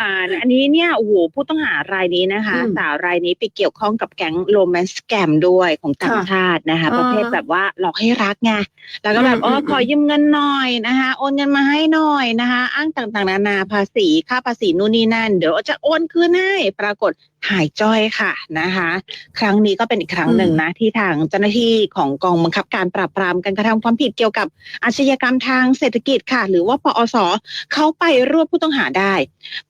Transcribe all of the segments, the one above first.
อ่าอันนี้เนี่ยโอ้โหผู้ต้องหารายนี้นะคะ อืมสาวรายนี้ไปเกี่ยวข้องกับแก๊งโรแมนต์แกมด้วยของต่างค่ะชาตินะคะ อ่าประเภทแบบว่าหลอกให้รักไงแล้วก็แบบอืมเอออืมขอยืมเงินหน่อยนะคะ โอนเงินมาให้หน่อยนะคะ อ้างต่างๆ นานาภาษีค่าภาษีนู่นนี่นั่น เดี๋ยวจะโอนคืนให้ปรากฏหายจ้อยค่ะนะคะ ครั้งนี้ก็เป็นอีกครั้งหนึ่งนะที่ทางเจ้าหน้าที่ของกองบังคับการปราบปรามการกระทำความผิดเกี่ยวกับอาชญากรรมทางเศรษฐกิจค่ะ หรือว่าปอสเขาไปรวบผู้ต้องหาได้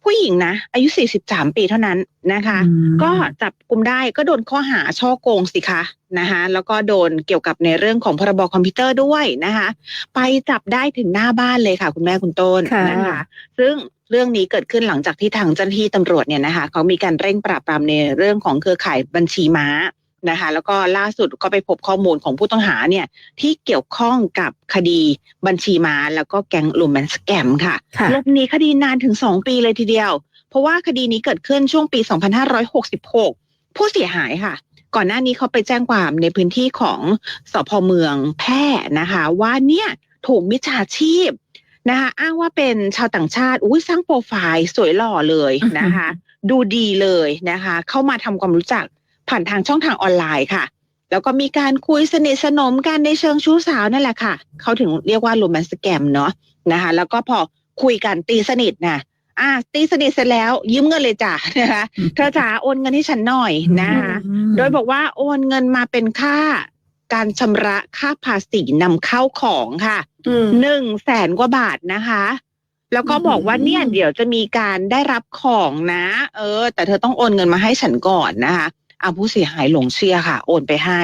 ผู้หญิงนะ อายุ 43 ปีเท่านั้นนะคะอืมก็จับกลุ่มได้ก็โดนข้อหาช่อโกงสิคะนะคะแล้วก็โดนเกี่ยวกับในเรื่องของพรบคอมพิวเตอร์ด้วยนะคะ ไปจับได้ถึงหน้าบ้านเลยค่ะ คุณแม่คุณต้นค่ะนะคะ ซึ่ง เรื่องนี้เกิดขึ้นหลังจากที่ทางเจ้าหน้าที่ตำรวจเนี่ยนะคะเขามีการเร่งปราบปรามในเรื่องของเครือข่ายบัญชีม้านะคะแล้วก็ล่าสุดก็ไปพบข้อมูลของผู้ต้องหาเนี่ยที่เกี่ยวข้องกับคดีบัญชีม้าแล้วก็แก๊งลูแมนสแกมค่ะค่ะหลบหนีคดีนานถึง 2 ปีเลยทีเดียว เพราะว่าคดีนี้เกิดขึ้นช่วงปี 2566 ผู้เสียหายค่ะ ก่อนหน้านี้เขาไปแจ้งความในพื้นที่ของสพเมืองแพร่นะคะ ว่าเนี่ยถูกมิจฉาชีพ นะคะอ้างว่าเป็นชาวต่างชาติอุ้ยสร้างโปรไฟล์สวยหล่อเลยนะคะ ดูดีเลยนะคะ เข้ามาทำความรู้จักผ่านทางช่องทางออนไลน์ค่ะ แล้วก็มีการคุยสนิทสนมกันในเชิงชู้สาวนั่นแหละค่ะ เขาถึงเรียกว่าโรแมนต์สแกมเนาะนะคะ แล้วก็พอคุยกันตีสนิทนะอะตีสนิทเสร็จแล้วยืมเงินเลยจ้ะนะคะอืมเธอจ๋าโอนเงินให้ฉันหน่อยนะคะอืมโดยบอกว่าโอนเงินมาเป็นค่า การชำระค่าภาษีนำเข้าของค่ะอืมหนึ่งแสนกว่าบาทนะคะ แล้วก็บอกว่าอืมเนี่ยเดี๋ยวจะมีการได้รับของนะ เออ แต่เธอต้องโอนเงินมาให้ฉันก่อนนะคะอาผู้เสียหายหลงเชื่อค่ะ โอนไปให้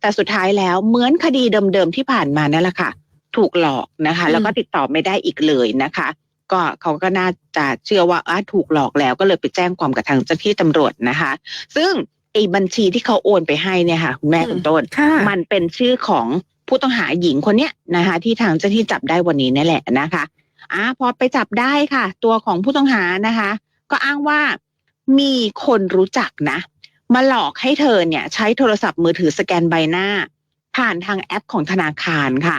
แต่สุดท้ายแล้วเหมือนคดีเดิมๆที่ผ่านมานั่นแหละค่ะ ถูกหลอกนะคะ แล้วก็ติดต่อไม่ได้อีกเลยนะคะ ก็เขาก็น่าจะเชื่อว่าอะถูกหลอกแล้วก็เลยไปแจ้งความกับทางเจ้าหน้าที่ตำรวจนะคะ ซึ่งไอ้บัญชีที่เขาโอนไปให้เนี่ยค่ะคุณแม่คุณต้นค่ะมันเป็นชื่อของผู้ต้องหาหญิงคนเนี้ยนะคะ ที่ทางเจ้าหน้าที่จับได้วันนี้นี่แหละนะคะอะพอไปจับได้ค่ะ ตัวของผู้ต้องหานะคะ ก็อ้างว่ามีคนรู้จักนะ มาหลอกให้เธอเนี่ย ใช้โทรศัพท์มือถือสแกนใบหน้า ผ่านทางแอปของธนาคารค่ะ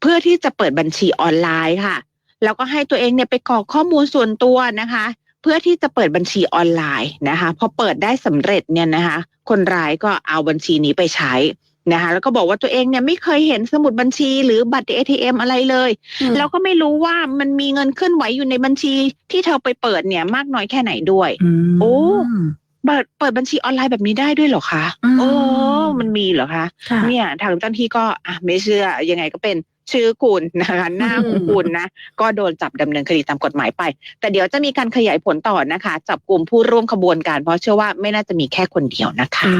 เพื่อที่จะเปิดบัญชีออนไลน์ค่ะ แล้วก็ให้ตัวเองเนี่ยไปกรอกข้อมูลส่วนตัวนะคะ เพื่อที่จะเปิดบัญชีออนไลน์นะคะพอเปิดได้สำเร็จเนี่ยนะคะ คนร้ายก็เอาบัญชีนี้ไปใช้นะคะแล้วก็บอกว่าตัวเองเนี่ยไม่เคยเห็นสมุดบัญชีหรือบัตร ATM อะไรเลย แล้วก็ไม่รู้ว่ามันมีเงินเคลื่อนไหวอยู่ในบัญชีที่เธอไปเปิดเนี่ยมากน้อยแค่ไหนด้วยมโอ้เปิดเปิดบัญชีออนไลน์แบบนี้ได้ด้วยเหรอคะอืมโอ้มันมีเหรอคะค่ะเนี่ยทางเจ้าหน้าที่ก็อะไม่เชื่อยังไงก็เป็น ชื่อคุณนะคะหน้าของคุณนะ ก็โดนจับดำเนินคดีตามกฎหมายไป แต่เดี๋ยวจะมีการขยายผลต่อนะคะ จับกลุ่มผู้ร่วมขบวนการเพราะเชื่อว่าไม่น่าจะมีแค่คนเดียวนะคะ